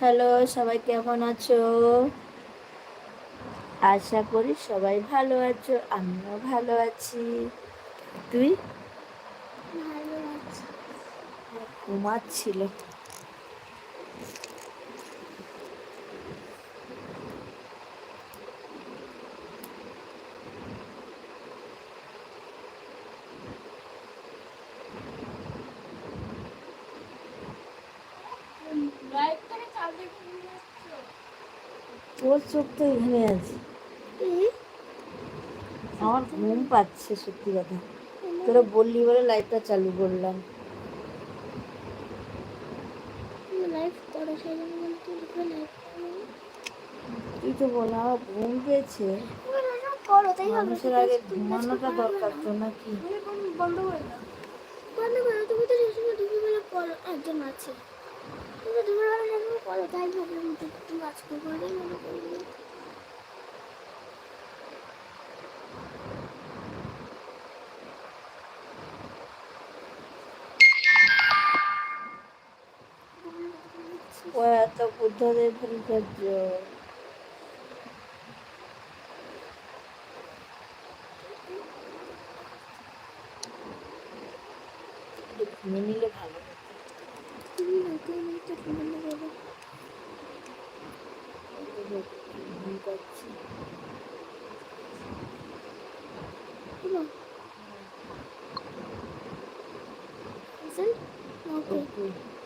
Hello সবাই কেমন আছো? আশা করি সবাই ভালো আছো আমিও ভালো আছি। তুই? ঘুমাচ্ছিল তোর চোখ তো এখানে আছে। আমার ঘুম পাচ্ছে সত্যি কথা। তোরা বললি বলে লাইটটা চালু করলাম। তুই তো বল ঘুম পেয়েছে। মানুষের আগে ঘুমানোটা দরকার তো নাকি? বন্ধ করে দাও। বন্ধ করো তুমি তো একজন আছে। তাই করেই মনে একটু ঘুমিয়ে নিলে ভালো। করছি Is it? Okay. okay.